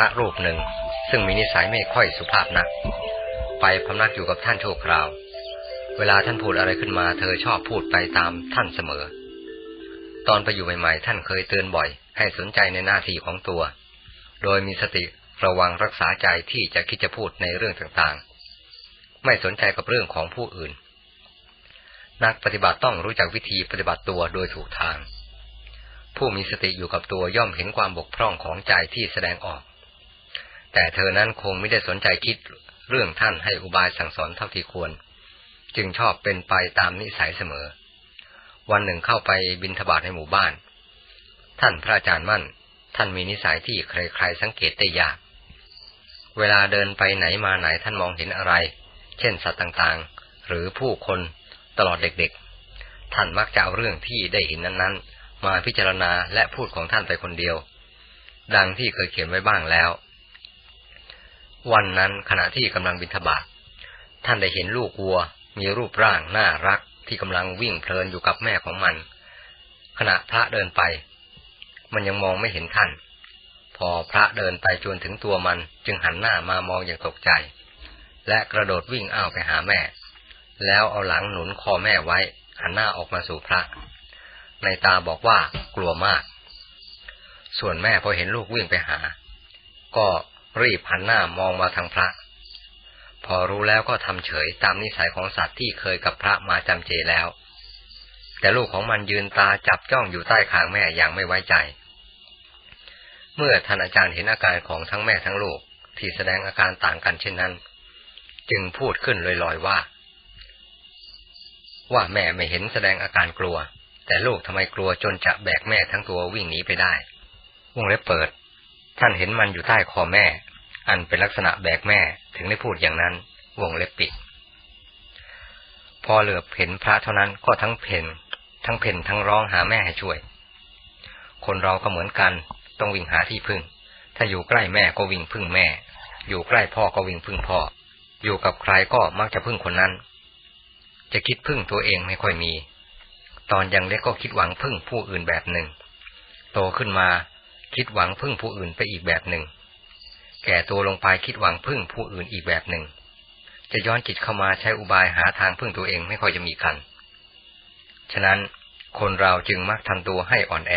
ระรูปหนึ่ง ซึ่งมีนิสัยไม่ค่อยสุภาพนัก ไปพำนักอยู่กับท่านชั่วคราว เวลาท่านพูดอะไรขึ้นมา เธอชอบพูดไปตามท่านเสมอ ตอนไปอยู่ใหม่ๆ ท่านเคยเตือนบ่อย ให้สนใจในหน้าที่ของตัว โดยมีสติระวังรักษาใจที่จะคิดจะพูดในเรื่องต่างๆ ไม่สนใจกับเรื่องของผู้อื่น นักปฏิบัติต้องรู้จักวิธีปฏิบัติตัวโดยถูกทาง ผู้มีสติอยู่กับตัวย่อมเห็นความบกพร่องของใจที่แสดงออก แต่เธอนั้นคงไม่ได้สนใจคิดเรื่องท่านให้อุบายสั่งสอนเท่าที่ควร จึงชอบเป็นไปตามนิสัยเสมอ วันหนึ่งเข้าไปบินทบาทในหมู่บ้าน ท่านพระอาจารย์มั่น ท่านมีนิสัยที่ใครๆสังเกตได้ยาก เวลาเดินไปไหนมาไหนท่านมองเห็นอะไร เช่นสัตว์ต่างๆ หรือผู้คนตลอดเด็กๆ ท่านมักจะเอาเรื่องที่ได้เห็นนั้นๆ มาพิจารณาและพูดของท่านไปคนเดียว ดังที่เคยเขียนไว้บ้างแล้ว วันนั้นขณะที่กำลังบินทบาทท่านได้เห็นลูกวัว มีรูปร่างน่ารักที่กำลังวิ่งเพลินอยู่กับแม่ของมัน ขณะพระเดินไป มันยังมองไม่เห็นท่าน พอพระเดินไปจนถึงตัวมันจึงหันหน้ามามองอย่างตกใจ และกระโดดวิ่งอ้าวไปหาแม่ แล้วเอาหลังหนุนคอแม่ไว้ หันหน้าออกมาสู่พระ ในตาบอกว่ากลัวมาก ส่วนแม่พอเห็นลูกวิ่งไปหา ก็ รีบหันหน้ามองมาทางพระ พอรู้แล้วก็ทำเฉยตามนิสัยของสัตว์ที่เคยกับพระมาจำเจแล้ว แต่ลูกของมันยืนตาจับจ้องอยู่ใต้คางแม่อย่างไม่ไว้ใจ เมื่อท่านอาจารย์เห็นอาการของทั้งแม่ทั้งลูกที่แสดงอาการต่างกันเช่นนั้น จึงพูดขึ้นลอยๆว่า ว่าแม่ไม่เห็นแสดงอาการกลัว แต่ลูกทำไมกลัวจนจะแบกแม่ทั้งตัววิ่งหนีไปได้ วงเล็บเปิด ท่านเห็นมันอยู่ใต้คอแม่ อันเป็นลักษณะแบกแม่ถึงได้พูดอย่างนั้น วงเล็บปิด พอเหลือบเห็นพระเท่านั้นก็ทั้งเพนทั้งเพนทั้งร้องหาแม่ให้ช่วย คนเราก็เหมือนกัน ต้องวิ่งหาที่พึ่ง ถ้าอยู่ใกล้แม่ก็วิ่งพึ่งแม่ อยู่ใกล้พ่อก็วิ่งพึ่งพ่อ อยู่กับใครก็มักจะพึ่งคนนั้น จะคิดพึ่งตัวเองไม่ค่อยมี ตอนยังเล็กก็คิดหวังพึ่งผู้อื่นแบบหนึ่ง โตขึ้นมา คิดหวังพึ่งผู้อื่นไปอีกแบบหนึ่ง แก่ตัวลงไปคิดหวังพึ่งผู้อื่นอีกแบบหนึ่ง จะย้อนจิตเข้ามาใช้อุบายหาทางพึ่งตัวเองไม่ค่อยจะมีกัน ฉะนั้นคนเราจึงมักทำตัวให้อ่อนแอ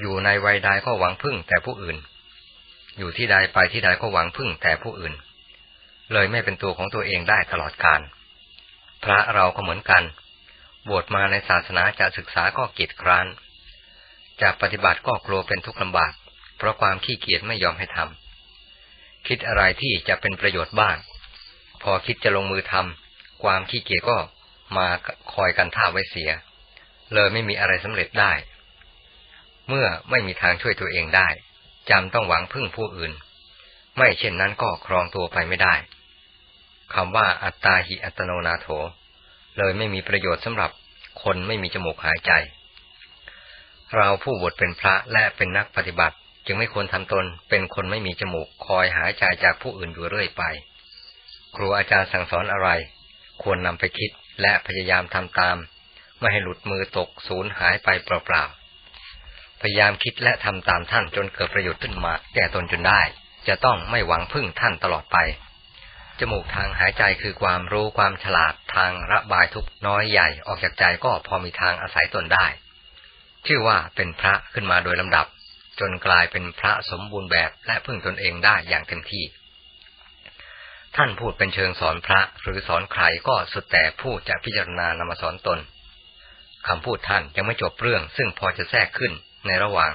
อยู่ในวัยใดก็หวังพึ่งแต่ผู้อื่น อยู่ที่ใดไปที่ใดก็หวังพึ่งแต่ผู้อื่น เลยไม่เป็นตัวของตัวเองได้ตลอดกาลพระเราก็เหมือนกัน บวชมาในศาสนาจะศึกษาก็เกียจคร้าน จะปฏิบัติก็กลัวเป็นทุกข์ลำบาก เพราะความขี้เกียจไม่ยอมให้ทำคิดอะไรที่จะเป็นประโยชน์บ้าง พอคิดจะลงมือทำความขี้เกียจก็มาคอยกันท่าไว้เสีย เลยไม่มีอะไรสำเร็จได้ เมื่อไม่มีทางช่วยตัวเองได้จำต้องหวังพึ่งผู้อื่น ไม่เช่นนั้นก็ครองตัวไปไม่ได้คำว่าอัตตาหิอัตโนนาโถ เลยไม่มีประโยชน์สำหรับคนไม่มีจมูกหายใจ เราผู้บวชเป็นพระและเป็นนักปฏิบัติ จึงไม่ควรทำตนเป็นคนไม่มีจมูกคอยหายใจจากผู้อื่นอยู่เรื่อยไป ครูอาจารย์สั่งสอนอะไร ควรนำไปคิดและพยายามทำตาม ไม่ให้หลุดมือตกสูญหายไปเปล่าๆพยายามคิดและทำตามท่านจนเกิดประโยชน์ขึ้นมาแก่ตนจนได้ จะต้องไม่หวังพึ่งท่านตลอดไปจมูกทางหายใจคือความรู้ความฉลาดทางระบายทุกน้อยใหญ่ออกจากใจก็พอมีทางอาศัยตนได้ ชื่อว่าเป็นพระขึ้นมาโดยลำดับ จนกลายเป็นพระสมบูรณ์แบบและพึ่งตนเองได้อย่างเต็มที่ ท่านพูดเป็นเชิงสอนพระหรือสอนใครก็สุดแต่ผู้จะพิจารณานำมาสอนตนคำพูดท่านยังไม่จบเรื่องซึ่งพอจะแทรกขึ้นในระหว่าง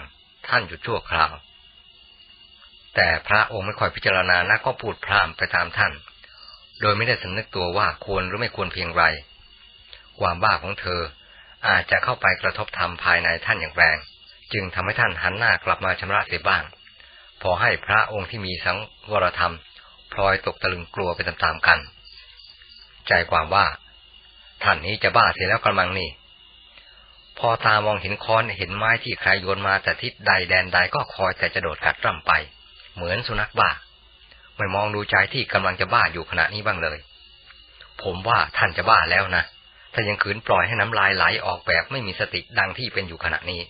ท่านหยุดชั่วคราว แต่พระองค์ไม่ค่อยพิจารณานักก็พูดพร่ำไปตามท่าน โดยไม่ได้สำนึกตัวว่าควรหรือไม่ควรเพียงไร ความบ้าของเธอ อาจจะเข้าไปกระทบธรรมภายในท่านอย่างแรงจึงทำให้ท่านหันหน้ากลับมาชำระเสียบ้าง พอให้พระองค์ที่มีสังวรธรรมพลอยตกตะลึงกลัวไปตามๆกัน ใจความว่า ท่านนี้จะบ้าเสียแล้วกำลังนี่ พอตามองเห็นค้อนเห็นไม้ที่ใครโยนมาแต่ทิศใดแดนใดก็คอยแต่จะโดดกัดร่ำไป เหมือนสุนัขบ้า ไม่มองดูใจที่กำลังจะบ้าอยู่ขณะนี้บ้างเลย ผมว่าท่านจะบ้าแล้วนะ ถ้ายังขืนปล่อยให้น้ำลายไหลออกแบบไม่มีสติดังที่เป็นอยู่ขณะนี้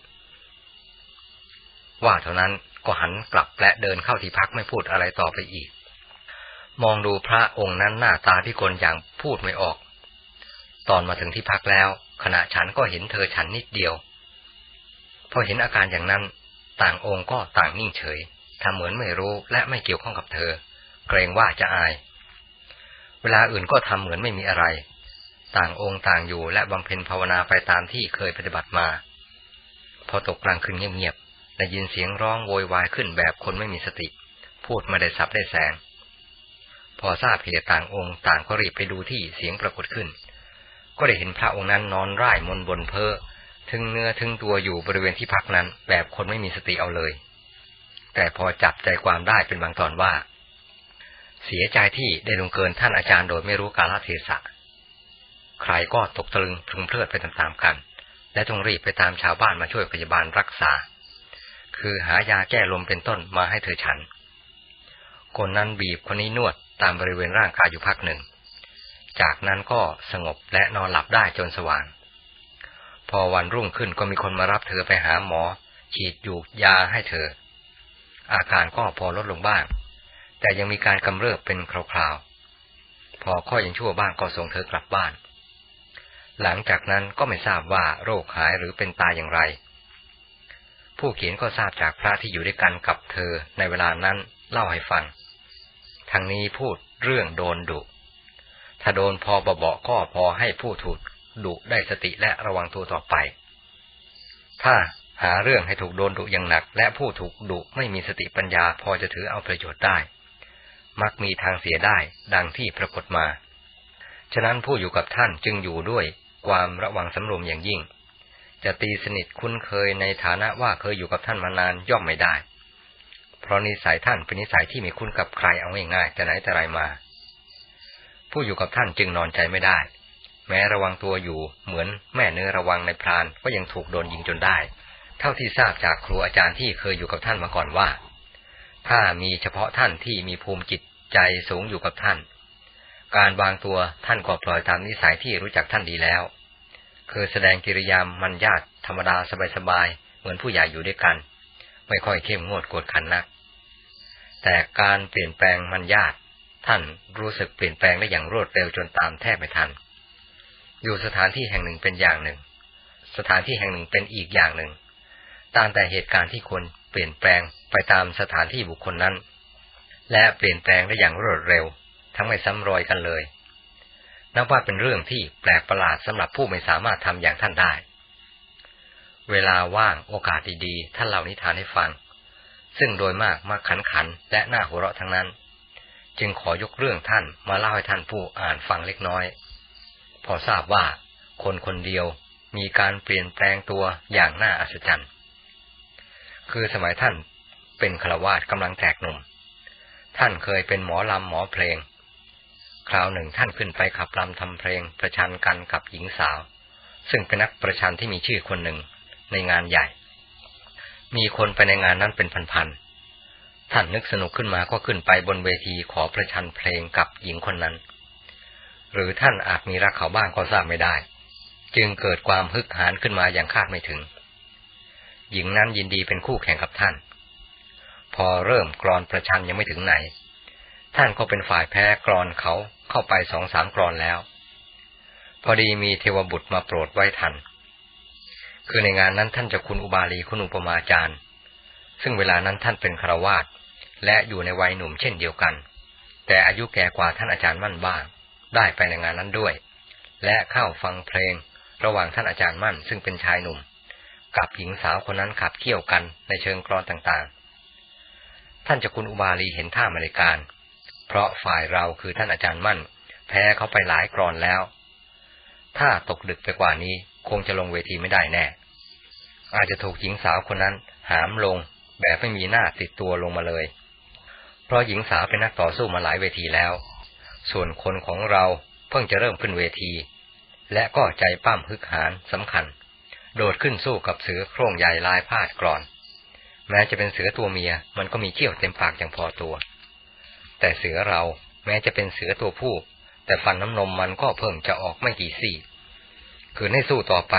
ว่าเท่านั้นก็หันกลับและเดินเข้าที่พักไม่พูดอะไรต่อไปอีก มองดูพระองค์นั้นหน้าตาพิกลอย่างพูดไม่ออก ตอนมาถึงที่พักแล้ว ขณะฉันก็เห็นเธอฉันนิดเดียว พอเห็นอาการอย่างนั้น ต่างองค์ก็ต่างนิ่งเฉยทำเหมือนไม่รู้และไม่เกี่ยวข้องกับเธอ เกรงว่าจะอาย เวลาอื่นก็ทำเหมือนไม่มีอะไร ต่างองค์ต่างอยู่ และบำเพ็ญภาวนาไปตามที่เคยปฏิบัติมา พอตกกลางคืนเงียบๆได้ยินเสียงร้องโวยวายขึ้นแบบคนไม่มีสติ พูดไม่ได้สับได้แสง พอทราบเหตุต่างองค์ต่างก็รีบไปดูที่เสียงปรากฏขึ้น ก็ได้เห็นพระองค์นั้นนอนร่ายมนบนเพอทึงเนื้อทึงตัวอยู่บริเวณที่พักนั้น แบบคนไม่มีสติเอาเลย แต่พอจับใจความได้เป็นบางตอนว่า เสียใจที่ได้ลงเกินท่านอาจารย์โดยไม่รู้กาลเทศะ ใครก็ตกตะลึงพึงเพลิดไปตามๆกัน และต้องรีบไปตามชาวบ้านมาช่วยพยาบาลรักษา คือหายาแก้ลมเป็นต้นมาให้เธอฉัน คนนั้นบีบคนนี้นวดตามบริเวณร่างกายอยู่พักหนึ่ง จากนั้นก็สงบและนอนหลับได้จนสว่าง พอวันรุ่งขึ้นก็มีคนมารับเธอไปหาหมอ ฉีดยูกยาให้เธอ อาการก็พอลดลงบ้าง แต่ยังมีการกำเริบเป็นคราวๆ พอข้อยังชั่วบ้างก็ส่งเธอกลับบ้าน หลังจากนั้นก็ไม่ทราบว่าโรคหายหรือเป็นตายอย่างไร ผู้เขียนก็ทราบจากพระที่อยู่ด้วยกันกับเธอในเวลานั้นเล่าให้ฟัง ทางนี้พูดเรื่องโดนดุ ถ้าโดนพอเบาๆก็พอให้ผู้ถูกดุได้สติและระวังตัวต่อไป ถ้าหาเรื่องให้ถูกโดนดุอย่างหนัก และผู้ถูกดุไม่มีสติปัญญาพอจะถือเอาประโยชน์ได้ มักมีทางเสียได้ดังที่ปรากฏมา ฉะนั้นผู้อยู่กับท่านจึงอยู่ด้วย ความระวังสำรวมอย่างยิ่ง จะตีสนิทคุ้นเคยในฐานะว่าเคยอยู่กับท่านมานานย่อมไม่ได้ เพราะนิสัยท่านเป็นนิสัยที่มีคุ้นกับใครเอาง่ายๆจะไหนแต่ไรมา ผู้อยู่กับท่านจึงนอนใจไม่ได้ แม้ระวังตัวอยู่เหมือนแม่เนื้อระวังในพรานก็ยังถูกโดนยิงจนได้ เท่าที่ทราบจากครูอาจารย์ที่เคยอยู่กับท่านมาก่อนว่า ถ้ามีเฉพาะท่านที่มีภูมิจิตใจสูงอยู่กับท่าน การวางตัวท่านก็ปล่อยตามนิสัยที่รู้จักท่านดีแล้ว คือแสดงกิริยามมันญาติธรรมดาสบายๆ เหมือนผู้ใหญ่อยู่ด้วยกัน ไม่ค่อยเข้มงวดกดขันนัก แต่การเปลี่ยนแปลงมันญาติท่านรู้สึกเปลี่ยนแปลงได้อย่างรวดเร็วจนตามแทบไม่ทัน อยู่สถานที่แห่งหนึ่งเป็นอย่างหนึ่ง สถานที่แห่งหนึ่งเป็นอีกอย่างหนึ่ง ตามแต่เหตุการณ์ที่ควรเปลี่ยนแปลงไปตามสถานที่บุคคลนั้น และเปลี่ยนแปลงได้อย่างรวดเร็ว ทั้งไม่ซ้ำรอยกันเลย นับว่าเป็นเรื่องที่แปลกประหลาดสำหรับผู้ไม่สามารถทำอย่างท่านได้ เวลาว่างโอกาสดีๆ ท่านเล่านิทานให้ฟัง ซึ่งโดยมากมาขันขันและน่าหัวเราะทั้งนั้น จึงขอยกเรื่องท่านมาเล่าให้ท่านผู้อ่านฟังเล็กน้อย พอทราบว่า คนคนเดียวมีการเปลี่ยนแปลงตัวอย่างน่าอัศจรรย์ คือสมัยท่านเป็นฆราวาสกำลังแตกหนุ่ม ท่านเคยเป็นหมอลำหมอเพลง คราวหนึ่งท่านขึ้นไปขับลำทำเพลงประชันกันกับหญิงสาว ซึ่งเป็นนักประชันที่มีชื่อคนหนึ่งในงานใหญ่ มีคนไปในงานนั้นเป็นพันๆ ท่านนึกสนุกขึ้นมาก็ขึ้นไปบนเวทีขอประชันเพลงกับหญิงคนนั้น หรือท่านอาจมีรักเขาบ้างก็ทราบไม่ได้ จึงเกิดความฮึกหานขึ้นมาอย่างคาดไม่ถึง หญิงนั้นยินดีเป็นคู่แข่งกับท่าน พอเริ่มกรอนประชันยังไม่ถึงไหน ท่านก็เป็นฝ่ายแพ้กรอนเขา เข้าไปสองสามกรอนแล้ว พอดีมีเทวบุตรมาโปรดไว้ทัน คือในงานนั้นท่านจะคุณอุบาลีคุณอุปมาจารย์ ซึ่งเวลานั้นท่านเป็นคราวาสและอยู่ในวัยหนุ่มเช่นเดียวกัน แต่อายุแก่กว่าท่านอาจารย์มั่นบ้าง ได้ไปในงานนั้นด้วย และเข้าฟังเพลงระหว่างท่านอาจารย์มั่น ซึ่งเป็นชายหนุ่ม กับหญิงสาวคนนั้นขับเคี่ยวกันในเชิงกรอนต่างๆ ท่านจะคุณอุบาลีเห็นท่ามาริการ เพราะฝ่ายเราคือท่านอาจารย์มั่น แพ้เขาไปหลายกรอนแล้ว ถ้าตกดึกไปกว่านี้คงจะลงเวทีไม่ได้แน่ อาจจะถูกหญิงสาวคนนั้นหามลงแบบไม่มีหน้าติดตัวลงมาเลย เพราะหญิงสาวเป็นนักต่อสู้มาหลายเวทีแล้ว ส่วนคนของเราเพิ่งจะเริ่มขึ้นเวที และก็ใจปั้มฮึกหานสำคัญ โดดขึ้นสู้กับเสือโคร่งใหญ่ลายพาดกรอน แม้จะเป็นเสือตัวเมียมันก็มีเขี้ยวเต็มปากอย่างพอตัว แต่เสือเราแม้จะเป็นเสือตัวผู้ แต่ฟันน้ำนมมันก็เพิ่งจะออกไม่กี่ซี่ คือให้สู้ต่อไป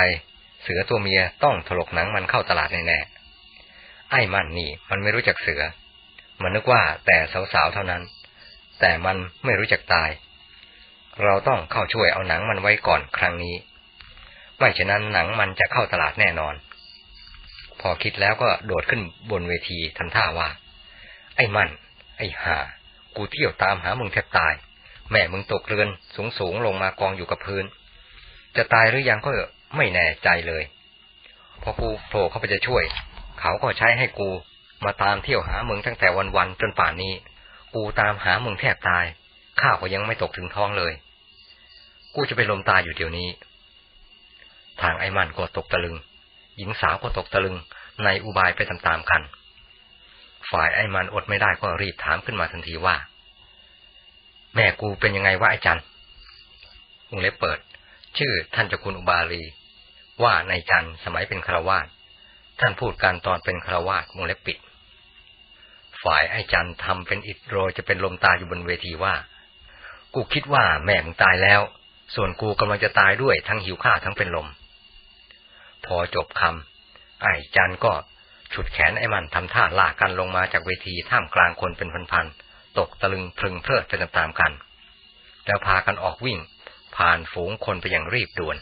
เสือตัวเมียต้องถลกหนังมันเข้าตลาดแน่ไอ้มันนี่มันไม่รู้จักเสือ มันนึกว่าแต่สาวๆเท่านั้น แต่มันไม่รู้จักตาย เราต้องเข้าช่วยเอาหนังมันไว้ก่อนครั้งนี้ ไม่ฉะนั้นหนังมันจะเข้าตลาดแน่นอน พอคิดแล้วก็โดดขึ้นบนเวทีทำท่าว่า ไอ้มัน ไอ้ห่า กูเที่ยวตามหามึงแทบตาย แม่มึงตกเรือนสูงสูงลงมากองอยู่กับพื้น จะตายหรือยังก็ไม่แน่ใจเลย พอกูโผล่เข้าไปจะช่วย เขาก็ใช้ให้กูมาตามเที่ยวหามึงตั้งแต่วันๆจนป่านนี้ กูตามหามึงแทบตาย ข้าวก็ยังไม่ตกถึงท้องเลย กูจะไปลมตายอยู่เดี๋ยวนี้ ทางไอ้มันก็ตกตะลึง หญิงสาวก็ตกตะลึงในอุบายไปตามๆกัน ฝ่ายไอ้มันอดไม่ได้ก็รีบถามขึ้นมาทันทีว่า แม่กูเป็นยังไงวะไอ้จันวงเล็บเปิด ชื่อท่านเจ้าคุณอุบาลี ว่าในจันสมัยเป็นคารวาสท่านพูดการตอนเป็นคารวาสวงเล็บปิด ฝ่ายไอ้จันทำเป็นอิดโรยจะเป็นลมตายอยู่บนเวทีว่า กูคิดว่าแม่มึงตายแล้ว ส่วนกูกำลังจะตายด้วยทั้งหิวข้าวทั้งเป็นลม พอจบคำไอ้จันก็ ฉุดแขนไอ้มันทำท่าลากกันลงมาจากเวทีท่ามกลางคนเป็นพันๆ ตกตะลึงพลึงเพลิดไปตามๆกัน แล้วพากันออกวิ่ง ผ่านฝูงคนไปอย่างรีบด่วน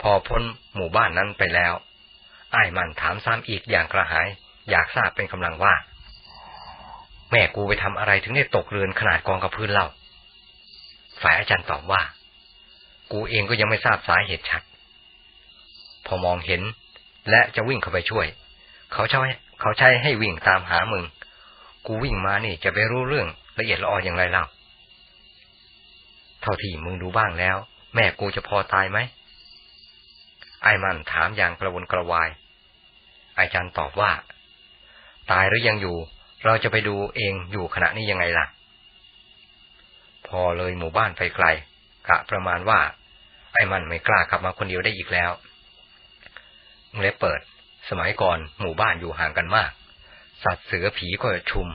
พอพ้นหมู่บ้านนั้นไปแล้ว ไอ้มันถามซ้ำอีกอย่างกระหาย อยากทราบเป็นกำลังว่า แม่กูไปทำอะไรถึงได้ตกเรือนขนาดกองกับพื้นเล่า ฝ่ายอาจารย์ตอบว่า กูเองก็ยังไม่ทราบสาเหตุชัด พอมองเห็น และจะวิ่งเข้าไปช่วย เขาใช้เขาใช้ให้วิ่งตามหามึง กูวิ่งมานี่จะไปรู้เรื่องละเอียดละอออย่างไรเล่า เท่าที่มึงดูบ้างแล้ว แม่กูจะพอตายไหม ไอ้มันถามอย่างกระวนกระวาย ไอจารย์ตอบว่า ตายหรือยังอยู่ เราจะไปดูเองอยู่ขณะนี้ยังไงล่ะ พอเลยหมู่บ้านไปไกลกะประมาณว่า ไอ้มันไม่กล้ากลับมาคนเดียวได้อีกแล้ว เล็บเปิด สมัยก่อนหมู่บ้านอยู่ห่างกันมาก สัตว์เสือผีก็ชุม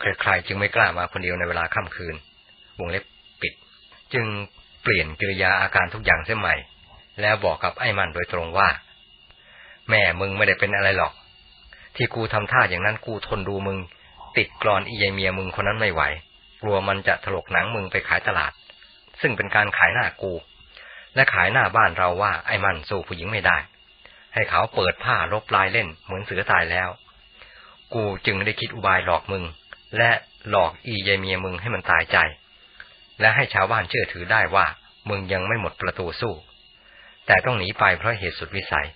ใครๆจึงไม่กล้ามาคนเดียวในเวลาค่ำคืน วงเล็บปิด จึงเปลี่ยนกิริยาอาการทุกอย่างเสียใหม่ แล้วบอกกับไอ้มันโดยตรงว่า แม่มึงไม่ได้เป็นอะไรหรอก ที่กูทำท่าอย่างนั้นกูทนดูมึง ติดกรอนอียายเมียมึงคนนั้นไม่ไหว กลัวมันจะถลกหนังมึงไปขายตลาด ซึ่งเป็นการขายหน้ากู และขายหน้าบ้านเราว่าไอ้มันสู้ผู้หญิงไม่ได้ ให้เขาเปิดผ้าลบลายเล่นเหมือนเสือตายแล้ว กูจึงได้คิดอุบายหลอกมึง และหลอกอียายเมียมึงให้มันตายใจ และให้ชาวบ้านเชื่อถือได้ว่ามึงยังไม่หมดประตูสู้ แต่ต้องหนีไปเพราะเหตุสุดวิสัย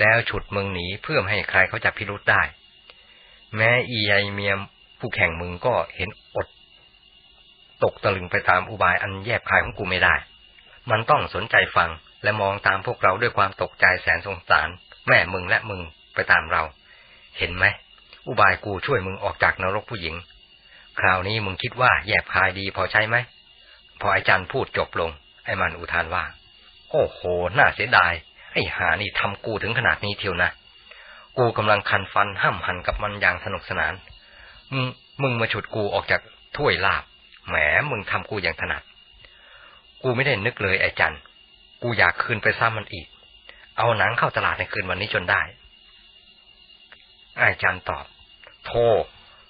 แล้วฉุดมึงหนีเพื่อให้ใครเขาจับพิรุษได้ แม้อียายเมียผู้แข่งมึงก็เห็นอด ตกตะลึงไปตามอุบายอันแยบคายของกูไม่ได้ มันต้องสนใจฟัง และมองตามพวกเราด้วยความตกใจแสนสงสาร แม่มึงและมึงไปตามเรา เห็นไหม อุบายกูช่วยมึงออกจากนรกผู้หญิง คราวนี้มึงคิดว่าแยบคายดีพอใช่ไหม พอไอ้จันพูดจบลง ไอ้มันอุทานว่า โอ้โห น่าเสียดาย ไอ้หานี่ทำกูถึงขนาดนี้เทียวนะ กูกำลังคันฟันห้ามหันกับมันอย่างสนุกสนาน มึงมึงมาฉุดกูออกจากถ้วยลาบ แหมมึงทำกูอย่างถนัด กูไม่ได้นึกเลยไอ้จัน กูอยากคืนไปซ้ำมันอีก เอาหนังเข้าตลาดในคืนวันนี้จนได้ไอ้จันตอบโธ่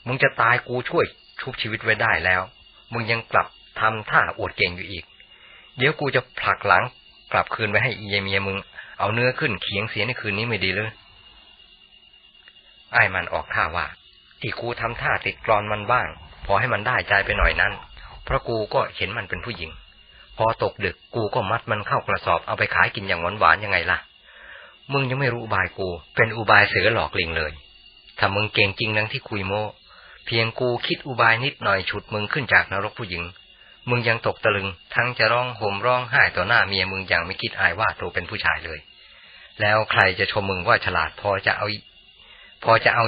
มึงจะตายกูช่วยชุบชีวิตไว้ได้แล้ว มึงยังกลับทำท่าอวดเก่งอยู่อีก เดี๋ยวกูจะผลักหลัง กลับคืนไปให้อีเมียมึง เอาเนื้อขึ้นเคียงเสียในคืนนี้ไม่ดีเลยไอ้มันออกท่าว่า ที่กูทำท่าติดกรอนมันบ้าง พอให้มันได้ใจไปหน่อยนั้น เพราะกูก็เห็นมันเป็นผู้หญิง อตกดึกกูก็มัดมันเข้ากระสอบเอาไปขายกินอย่างหวานหวานยังไงล่ะ มึงยังไม่รู้อุบายกู เป็นอุบายเสือหลอกลิงเลย ถ้ามึงเก่งจริงดังที่คุยโมเพียงกูคิดอุบายนิดหน่อยฉุดมึงขึ้นจากนรกผู้หญิง มึงยังตกตะลึง ทั้งจะร้องห่มร้องไห้ต่อหน้าเมียมึงอย่างไม่คิดอายว่าตัวเป็นผู้ชายเลย แล้วใครจะชมมึงว่าฉลาดพอจะเอา พอจะเอา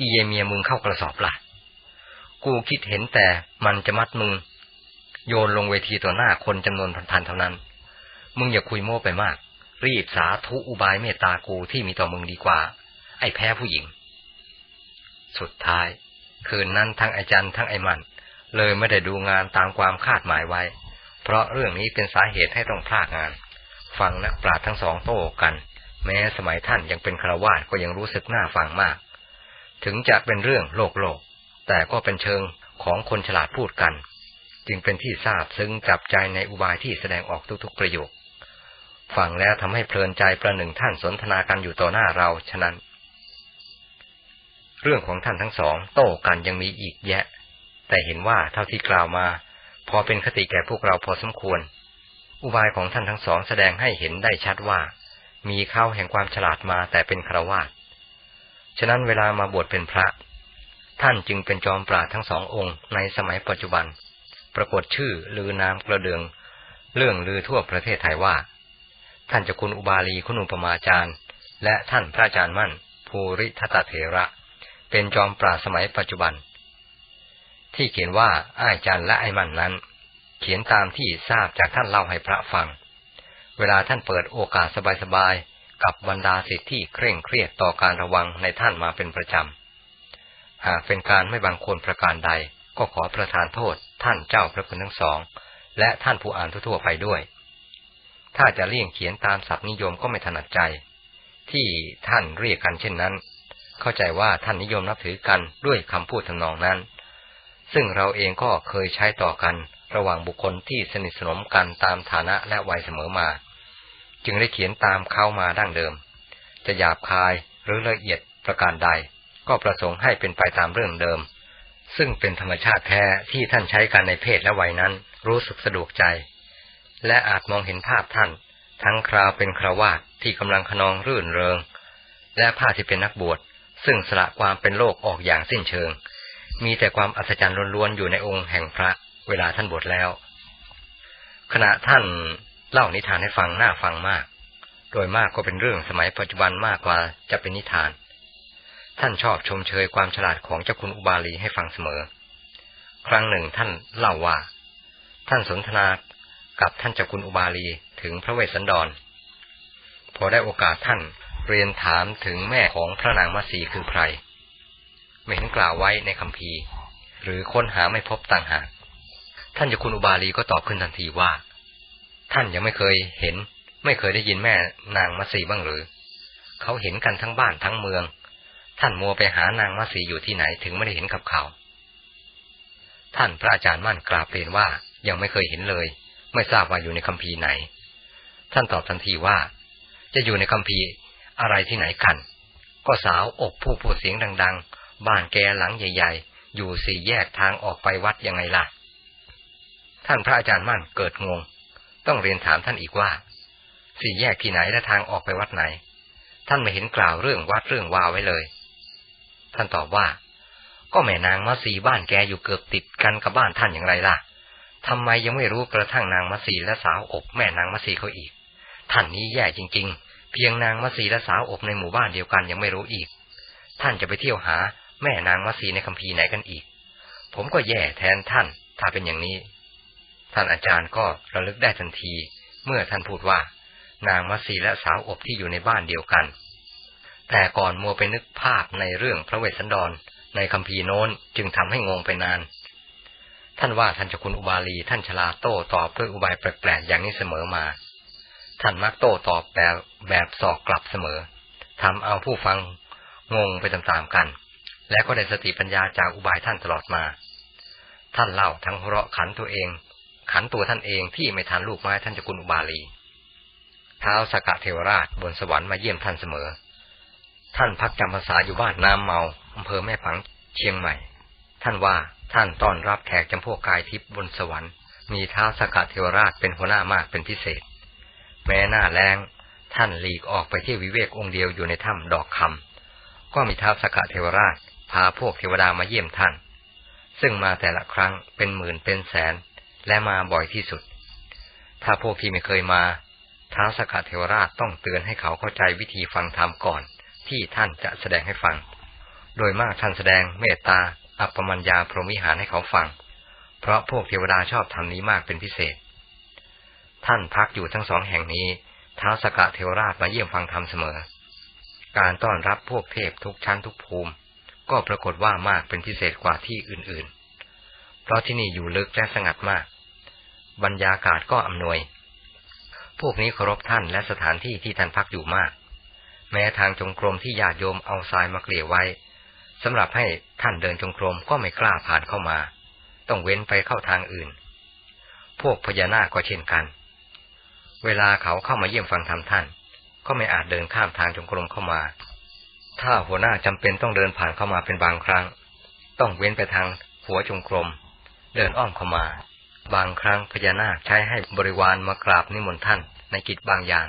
อีเยเมียมึงเข้ากระสอบล่ะ กูคิดเห็นแต่มันจะมัดมึง โยนลงเวทีต่อหน้าคนจำนวนพันๆเท่านั้น มึงอย่าคุยโม้ไปมาก รีบสาธุอุบายเมตตากูที่มีต่อมึงดีกว่า ไอ้แพ้ผู้หญิง สุดท้าย คืนนั้นทั้งไอจันทั้งไอ้มัน เลยไม่ได้ดูงานตามความคาดหมายไว้ เพราะเรื่องนี้เป็นสาเหตุให้ต้องพลาดงาน ฟังนักปราชญ์ทั้งสองโต้กัน แม้สมัยท่านยังเป็นคารวาสก็ยังรู้สึกน่าฟังมาก ถึงจะเป็นเรื่องโลกโลก แต่ก็เป็นเชิงของคนฉลาดพูดกัน จึงเป็นที่ทราบซึ้งจับใจในอุบายที่แสดงออกทุกๆประโยค ฟังแล้วทำให้เพลินใจประหนึ่งท่านสนทนากันอยู่ต่อหน้าเราฉะนั้น เรื่องของท่านทั้งสอง โต้กันยังมีอีกแยะ แต่เห็นว่าเท่าที่กล่าวมา พอเป็นคติแก่พวกเราพอสมควร อุบายของท่านทั้งสองแสดงให้เห็นได้ชัดว่า มีเข้าแห่งความฉลาดมาแต่เป็นครวาสฉะนั้นเวลามาบวชเป็นพระ ท่านจึงเป็นจอมปราดทั้งสององค์ในสมัยปัจจุบัน ปรากฏชื่อลือนามกระเดือง เรื่องลือทั่วประเทศไทยว่า ท่านเจ้าคุณอุบาลีคุณอุปมาจารย์ และท่านพระอาจารย์มั่น ภูริทัตเถระ เป็นจอมปราสมัยปัจจุบัน ที่เขียนว่าอ้ายจันและไอ้มั่นนั้น เขียนตามที่ทราบจากท่านเล่าให้พระฟัง เวลาท่านเปิดโอกาสสบายๆกับบรรดาสิทธิที่เคร่งเครียดต่อการระวังในท่านมาเป็นประจำหากเป็นการไม่บางคนประการใดก็ขอประทานโทษ ท่านเจ้าพระคุณทั้งสอง และท่านผู้อ่านทั่วไปด้วย ถ้าจะเลี่ยงเขียนตามศัพท์นิยมก็ไม่ถนัดใจ ที่ท่านเรียกกันเช่นนั้น เข้าใจว่าท่านนิยมนับถือกันด้วยคำพูดทำนองนั้น ซึ่งเราเองก็เคยใช้ต่อกันระหว่างบุคคลที่สนิทสนมกันตามฐานะและวัยเสมอมา จึงได้เขียนตามเข้ามาดั้งเดิม จะหยาบคายหรือละเอียดประการใด ก็ประสงค์ให้เป็นไปตามเรื่องเดิม ซึ่งเป็นธรรมชาติแท้ที่ท่านใช้กันในเพศและวัยนั้นรู้สึกสะดวกใจ และอาจมองเห็นภาพท่าน ทั้งคราวเป็นคราวาสที่กำลังขนองรื่นเริง และภาพที่เป็นนักบวชซึ่งสละความเป็นโลกออกอย่างสิ้นเชิง มีแต่ความอัศจรรย์ล้วนๆอยู่ในองค์แห่งพระเวลาท่านบวชแล้ว ขณะท่านเล่านิทานให้ฟังน่าฟังมาก โดยมากก็เป็นเรื่องสมัยปัจจุบันมากกว่าจะเป็นนิทาน ท่านชอบชมเชยความฉลาดของเจ้าคุณอุบาลีให้ฟังเสมอ ครั้งหนึ่งท่านเล่าว่า ท่านสนทนากับท่านเจ้าคุณอุบาลีถึงพระเวสสันดร พอได้โอกาสท่านเรียนถามถึงแม่ของพระนางมัสีคือใคร ไม่เห็นกล่าวไว้ในคำพีหรือค้นหาไม่พบต่างหาก ท่านเจ้าคุณอุบาลีก็ตอบขึ้นทันทีว่า ท่านยังไม่เคยเห็น ไม่เคยได้ยินแม่นางมัสีบ้างหรือ เขาเห็นกันทั้งบ้านทั้งเมือง ท่านมัวไปหานางมัสีอยู่ที่ไหนถึงไม่ได้เห็นกับเขา ท่านพระอาจารย์มั่นกราบเรียนว่ายังไม่เคยเห็นเลย ไม่ทราบว่าอยู่ในคัมภีร์ไหน ท่านตอบทันทีว่า จะอยู่ในคัมภีร์อะไรที่ไหนกัน ก็สาวอกผู้พูดเสียงดัง ๆ บ้านแกหลังใหญ่ ๆ อยู่สี่แยกทางออกไปวัดยังไงล่ะ ท่านพระอาจารย์มั่นเกิดงง ต้องเรียนถามท่านอีกว่า สี่แยกที่ไหนและทางออกไปวัดไหน ท่านไม่เห็นกล่าวเรื่องวัดเรื่องวาไว้เลย ท่านตอบว่า ก็แม่นางมาสีบ้านแกอยู่เกือบติดกันกับบ้านท่านอย่างไรล่ะทำไมยังไม่รู้กระทั่งนางมาสีและสาวอบแม่นางมาสีเขาอีก ท่านนี้แย่จริง ๆ เพียงนางมาสีและสาวอบในหมู่บ้านเดียวกันยังไม่รู้อีก ท่านจะไปเที่ยวหาแม่นางมาสีในคัมภีร์ไหนกันอีก ผมก็แย่แทนท่าน ถ้าเป็นอย่างนี้ ท่านอาจารย์ก็ระลึกได้ทันที เมื่อท่านพูดว่า นางมัสีและสาวอบที่อยู่ในบ้านเดียวกัน แต่ก่อนมัวไปนึกภาพในเรื่องพระเวสสันดร ในคำพีโน้นจึงทำให้งงไปนาน ท่านว่าท่านจะคุณอุบาลีท่านชลาโต้ตอบด้วยอุบายแปลกๆอย่างนี้เสมอมา ท่านมักโต้ตอบแบบแบบสอกกลับเสมอทำเอาผู้ฟังงงไปตามๆกัน และก็ได้สติปัญญาจากอุบายท่านตลอดมา ท่านเล่าทั้งเราะขันตัวเอง ขันตัวท่านเองที่ไม่ทันลูกไม้ท่านจะกุลอุบาลีท้าวสกะเทวราชบนสวรรค์มาเยี่ยมท่านเสมอ ท่านพักจำพรรษาอยู่บ้านน้ำเมาอำเภอแม่ฝังเชียงใหม่ ท่านว่าท่านต้อนรับแขกจำพวกกายทิพย์บนสวรรค์ มีท้าสกะเทวราชเป็นหัวหน้ามากเป็นพิเศษ แม้หน้าแรงท่านหลีกออกไปที่วิเวกองค์เดียวอยู่ในถ้ำดอกคำก็มีท้าสกะเทวราชพาพวกเทวดามาเยี่ยมท่าน ซึ่งมาแต่ละครั้งเป็นหมื่นเป็นแสน และมาบ่อยที่สุด ถ้าพวกที่ไม่เคยมาท้าวสกัดเทวราชต้องเตือนให้เขาเข้าใจวิธีฟังธรรมก่อน ที่ท่านจะแสดงให้ฟัง โดยมากท่านแสดงเมตตา อัปปมัญญาพรหมิหารให้เขาฟัง เพราะพวกเทวดาชอบทำนี้มากเป็นพิเศษ ท่านพักอยู่ทั้งสองแห่งนี้ท้าวสกัดเทวราชมาเยี่ยมฟังธรรมเสมอ การต้อนรับพวกเทพทุกชั้นทุกภูมิ ก็ปรากฏว่ามากเป็นพิเศษกว่าที่อื่นๆ เพราะที่นี่อยู่ลึกและสงัดมาก บรรยากาศก็อำนวย พวกนี้เคารพท่านและสถานที่ที่ท่านพักอยู่มาก แม้ทางจงกรมที่ญาติโยมเอาทรายมาเกลี่ยไว้สำหรับให้ท่านเดินจงกรมก็ไม่กล้าผ่านเข้ามา ต้องเว้นไปเข้าทางอื่น พวกพญานาคก็เช่นกัน เวลาเขาเข้ามาเยี่ยมฟังธรรมท่าน ก็ไม่อาจเดินข้ามทางจงกรมเข้ามา ถ้าหัวหน้าจำเป็นต้องเดินผ่านเข้ามาเป็นบางครั้ง ต้องเว้นไปทางหัวจงกรม เดินอ้อมเข้ามา บางครั้งพญานาคใช้ให้บริวารมากราบนิมนต์ท่านในกิจบางอย่าง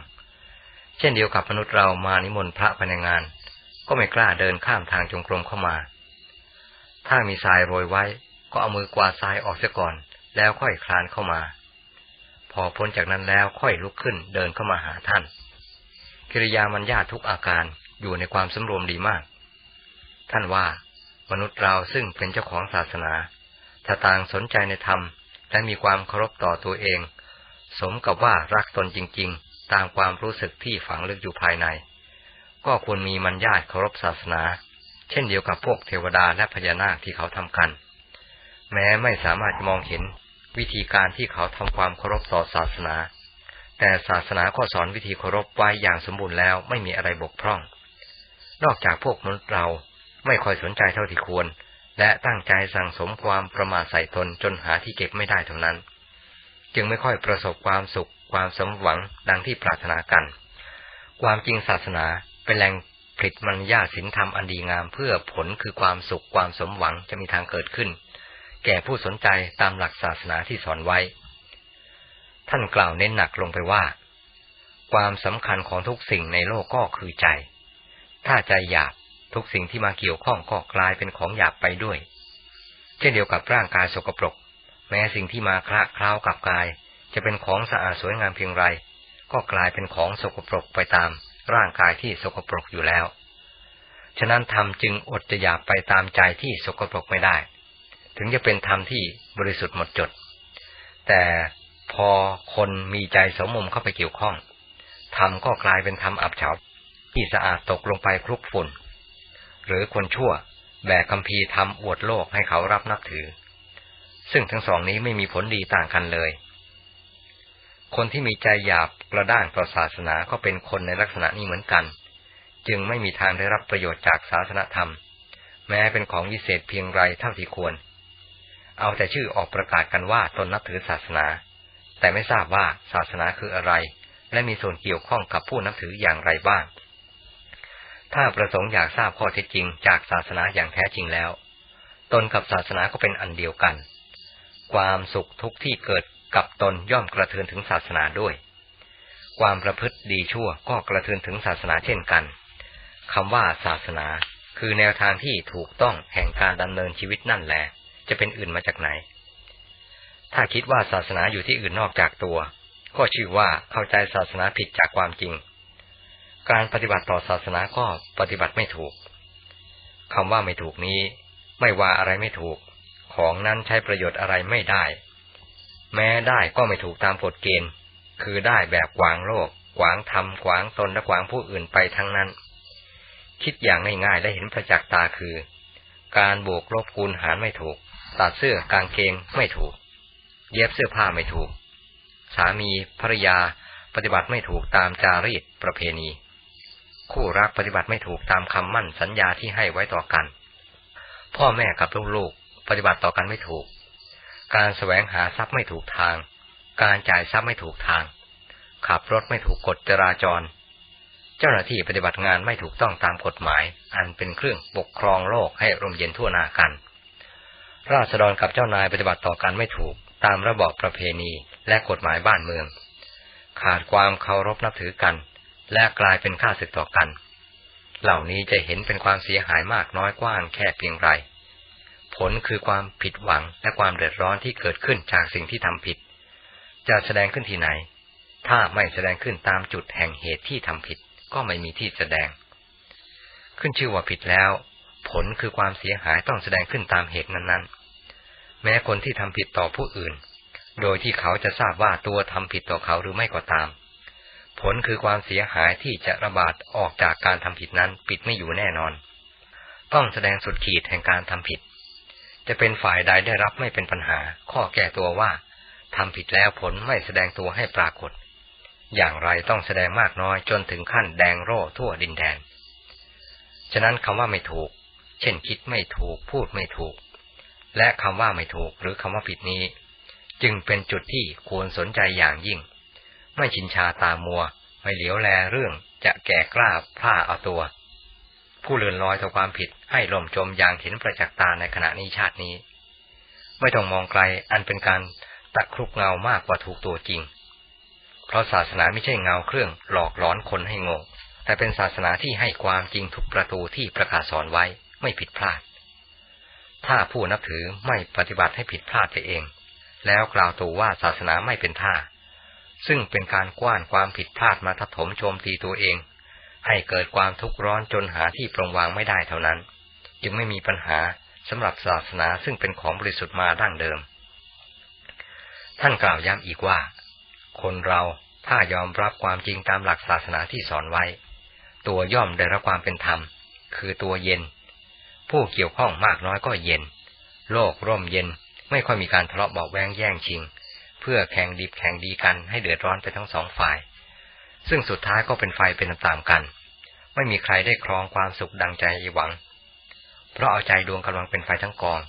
เช่นเดียวกับมนุษย์เรามานิมนต์พระภายในงาน ก็ไม่กล้าเดินข้ามทางจงกรมเข้ามา ถ้ามีทรายโรยไว้ ก็เอามือกวาดทรายออกเสียก่อน แล้วค่อยคลานเข้ามา พอพ้นจากนั้นแล้วค่อยลุกขึ้นเดินเข้ามาหาท่าน กิริยามันญาทุกอาการอยู่ในความสำรวมดีมาก ท่านว่ามนุษย์เราซึ่งเป็นเจ้าของศาสนาถ้าต่างสนใจในธรรมและมีความเคารพต่อตัวเอง สมกับว่ารักตนจริงๆ ตามความรู้สึกที่ฝังลึกอยู่ภายใน ก็ควรมีมันญาตเคารพศาสนา เช่นเดียวกับพวกเทวดาและพญานาคที่เขาทำกัน แม้ไม่สามารถมองเห็นวิธีการที่เขาทำความเคารพต่อศาสนา แต่ศาสนาก็สอนวิธีเคารพไว้อย่างสมบูรณ์แล้วไม่มีอะไรบกพร่อง นอกจากพวกมนุษย์เราไม่ค่อยสนใจเท่าที่ควร และตั้งใจสั่งสมความประมาทใส่ตนจนหาที่เก็บไม่ได้เท่านั้น จึงไม่ค่อยประสบความสุข ความสมหวังดังที่ปรารถนากัน ความจริงศาสนาเป็นแหล่งผลิตมัญญาศิลธรรมอันดีงามเพื่อผลคือความสุขความสมหวังจะมีทางเกิดขึ้น แก่ผู้สนใจตามหลักศาสนาที่สอนไว้ ท่านกล่าวเน้นหนักลงไปว่า ความสำคัญของทุกสิ่งในโลกก็คือใจ ถ้าใจหยาบทุกสิ่งที่มาเกี่ยวข้องก็กลายเป็นของหยาบไปด้วย เช่นเดียวกับร่างกายสกปรก แม้สิ่งที่มาคละเคล้ากับกาย จะเป็นของสะอาดสวยงามเพียงไร ก็กลายเป็นของสกปรกไปตามร่างกายที่สกปรกอยู่แล้ว ฉะนั้นธรรมจึงอดจะหยาบไปตามใจที่สกปรกไม่ได้ ถึงจะเป็นธรรมที่บริสุทธิ์หมดจด แต่พอคนมีใจสมมุมเข้าไปเกี่ยวข้องธรรมก็กลายเป็นธรรมอับเฉาที่สะอาดตกลงไปคลุกฝุ่น หรือคนชั่วแบกคำพีทำอวดโลกให้เขารับนับถือ ซึ่งทั้งสองนี้ไม่มีผลดีต่างกันเลย คนที่มีใจหยาบกระด้างต่อศาสนาก็เป็นคนในลักษณะนี้เหมือนกัน จึงไม่มีทางได้รับประโยชน์จากศาสนาธรรม แม้เป็นของวิเศษเพียงไรเท่าที่ควร เอาแต่ชื่อออกประกาศกันว่าตนนับถือศาสนา แต่ไม่ทราบว่าศาสนาคืออะไร และมีส่วนเกี่ยวข้องกับผู้นับถืออย่างไรบ้าง ถ้าประสงค์อยากทราบข้อเท็จจริงจากศาสนาอย่างแท้จริงแล้ว ตนกับศาสนาก็เป็นอันเดียวกัน ความสุขทุกที่เกิด กับตนย่อมกระเทือนถึงศาสนาด้วย ความประพฤติดีชั่วก็กระเทือนถึงศาสนาเช่นกันคำว่าศาสนา คือแนวทางที่ถูกต้องแห่งการดำเนินชีวิตนั่นแหละ จะเป็นอื่นมาจากไหน ถ้าคิดว่าศาสนาอยู่ที่อื่นนอกจากตัว ก็ชื่อว่าเข้าใจศาสนาผิดจากความจริง การปฏิบัติต่อศาสนาก็ปฏิบัติไม่ถูกคำว่าไม่ถูกนี้ ไม่ว่าอะไรไม่ถูก ของนั้นใช้ประโยชน์อะไรไม่ได้ แม้ได้ก็ไม่ถูกตามกฎเกณฑ์ คือได้แบบขวางโลก ขวางธรรม ขวางตนและขวางผู้อื่นไปทั้งนั้น คิดอย่างง่ายๆและเห็นประจักษ์ตาคือ การบวกลบคูณหารไม่ถูก ตัดเสื้อกางเกงไม่ถูก เย็บเสื้อผ้าไม่ถูก สามีภรรยาปฏิบัติไม่ถูกตามจารีตประเพณี คู่รักปฏิบัติไม่ถูกตามคำมั่นสัญญาที่ให้ไว้ต่อกัน พ่อแม่กับลูกๆปฏิบัติต่อกันไม่ถูก การแสวงหาทรัพย์ไม่ถูกทาง การจ่ายทรัพย์ไม่ถูกทาง ขับรถไม่ถูกกฎจราจร เจ้าหน้าที่ปฏิบัติงานไม่ถูกต้องตามกฎหมาย อันเป็นเครื่องปกครองโลกให้ร่มเย็นทั่วนากัน ราษฎรกับเจ้านายปฏิบัติต่อกันไม่ถูกตามระบอบประเพณีและกฎหมายบ้านเมือง ขาดความเคารพนับถือกัน และกลายเป็นข้าศึกต่อกัน เหล่านี้จะเห็นเป็นความเสียหายมากน้อยกว้างแค่เพียงไร ลคือความผิดหวังและความเดือดร้อนที่เกิดขึ้นจากสิ่งที่ทำผิด จะแสดงขึ้นที่ไหน ถ้าไม่แสดงขึ้นตามจุดแห่งเหตุที่ทำผิด ก็ไม่มีที่แสดง ขึ้นชื่อว่าผิดแล้ว ผลคือความเสียหายต้องแสดงขึ้นตามเหตุนั้นๆ แม้คนที่ทำผิดต่อผู้อื่น โดยที่เขาจะทราบว่าตัวทำผิดต่อเขาหรือไม่ก็ตาม ผลคือความเสียหายที่จะระบาดออกจากการทำผิดนั้น ปิดไม่อยู่แน่นอน ต้องแสดงสุดขีดแห่งการทำผิด จะเป็นฝ่ายใดได้รับไม่เป็นปัญหา ข้อแก้ตัวว่าทำผิดแล้วผลไม่แสดงตัวให้ปรากฏ อย่างไรต้องแสดงมากน้อยจนถึงขั้นแดงโร่ทั่วดินแดน ฉะนั้นคำว่าไม่ถูก เช่นคิดไม่ถูกพูดไม่ถูก และคำว่าไม่ถูกหรือคำว่าผิดนี้ จึงเป็นจุดที่ควรสนใจอย่างยิ่ง ไม่ชินชาตามัว ไม่เหลียวแลเรื่องจะแก่กล้าพลาเอาตัว ผู้เลื่อนลอยต่อความผิดให้ล่มจมอย่างเห็นประจักษ์ตาในขณะนี้ชาตินี้ ไม่ต้องมองไกลอันเป็นการตะครุบเงามากกว่าถูกตัวจริง เพราะศาสนาไม่ใช่เงาเครื่องหลอกหลอนคนให้งง แต่เป็นศาสนาที่ให้ความจริงทุกประตูที่ประกาศสอนไว้ไม่ผิดพลาด ถ้าผู้นับถือไม่ปฏิบัติให้ผิดพลาดไปเอง แล้วกล่าวตัวว่าศาสนาไม่เป็นท่า ซึ่งเป็นการกว้านความผิดพลาดมาทัถมโจมตีตัวเอง ให้เกิดความทุกข์ร้อนจนหาที่ปรงวางไม่ได้เท่านั้น จึงไม่มีปัญหาสำหรับศาสนาซึ่งเป็นของบริสุทธิ์มาดั้งเดิม ท่านกล่าวย้ำอีกว่า คนเราถ้ายอมรับความจริงตามหลักศาสนาที่สอนไว้ ตัวย่อมได้รับความเป็นธรรม คือตัวเย็น ผู้เกี่ยวข้องมากน้อยก็เย็น โลกร่มเย็นไม่ค่อยมีการทะเลาะเบาแวงแย่งชิง เพื่อแข่งดีแข่งดีกันให้เดือดร้อนไปทั้งสองฝ่าย ซึ่งสุดท้ายก็เป็นไฟเป็นตามกัน ไม่มีใครได้ครองความสุขดังใจหวัง เพราะเอาใจดวงกำลังเป็นไฟทั้งกอง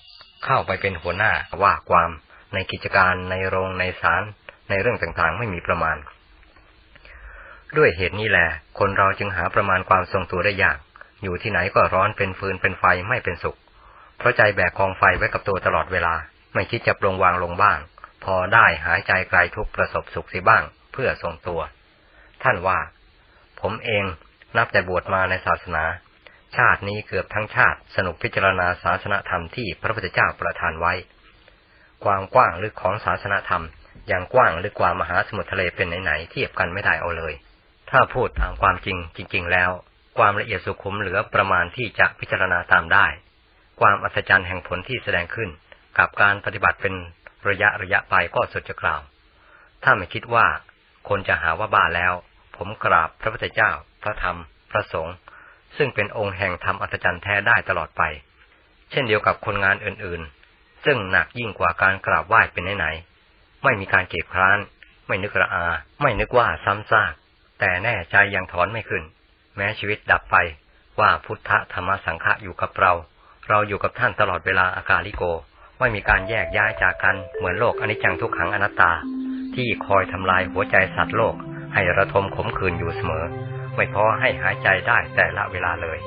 เข้าไปเป็นหัวหน้าว่าความในกิจการในโรงในศาลในเรื่องต่างๆ ไม่มีประมาณ ด้วยเหตุนี้แหละ คนเราจึงหาประมาณความทรงตัวได้ยาก อยู่ที่ไหนก็ร้อนเป็นฟืนเป็นไฟไม่เป็นสุข เพราะใจแบกกองไฟไว้กับตัวตลอดเวลา ไม่คิดจะปรงวางลงบ้าง พอได้หายใจไกลทุกประสบสุขสิบ้าง เพื่อทรงตัว ท่านว่า ผมเองนับแต่บวชมาในศาสนา ชาตินี้เกือบทั้งชาติสนุกพิจารณาศาสนธรรมที่พระพุทธเจ้าประทานไว้ ความกว้างลึกของศาสนธรรมอย่างกว้างลึกกว่ามหาสมุทรทะเลเป็นไหนๆเทียบกันไม่ได้เอาเลย ถ้าพูดตามความจริงจริง ๆ แล้ว ความละเอียดสุขุมเหลือประมาณที่จะพิจารณาตามได้ ความอัศจรรย์แห่งผลที่แสดงขึ้น กับการปฏิบัติเป็นระยะระยะไปก็สุดจะกล่าว ถ้าไม่คิดว่าคนจะหาว่าบ้าแล้ว ผมกราบพระพุทธเจ้า พระธรรม พระสงฆ์ซึ่งเป็นองค์แห่งธรรมอัศจรรย์แท้ได้ตลอดไป เช่นเดียวกับคนงานอื่นๆ ซึ่งหนักยิ่งกว่าการกราบไหว้เป็นไหนๆไม่มีการเก็บคร้าน ไม่นึกระอา ไม่นึกว่าซ้ำซากแต่แน่ใจยังถอนไม่ขึ้น แม้ชีวิตดับไปว่าพุทธธรรมสังฆะอยู่กับเรา เราอยู่กับท่านตลอดเวลาอากาลิโก ไม่มีการแยกย้ายจากกันเหมือนโลกอนิจจังทุกขังอนัตตา ที่คอยทำลายหัวใจสัตว์โลก ให้ระทมขมขื่นอยู่เสมอ ไม่พอให้หายใจได้แต่ละเวลาเลย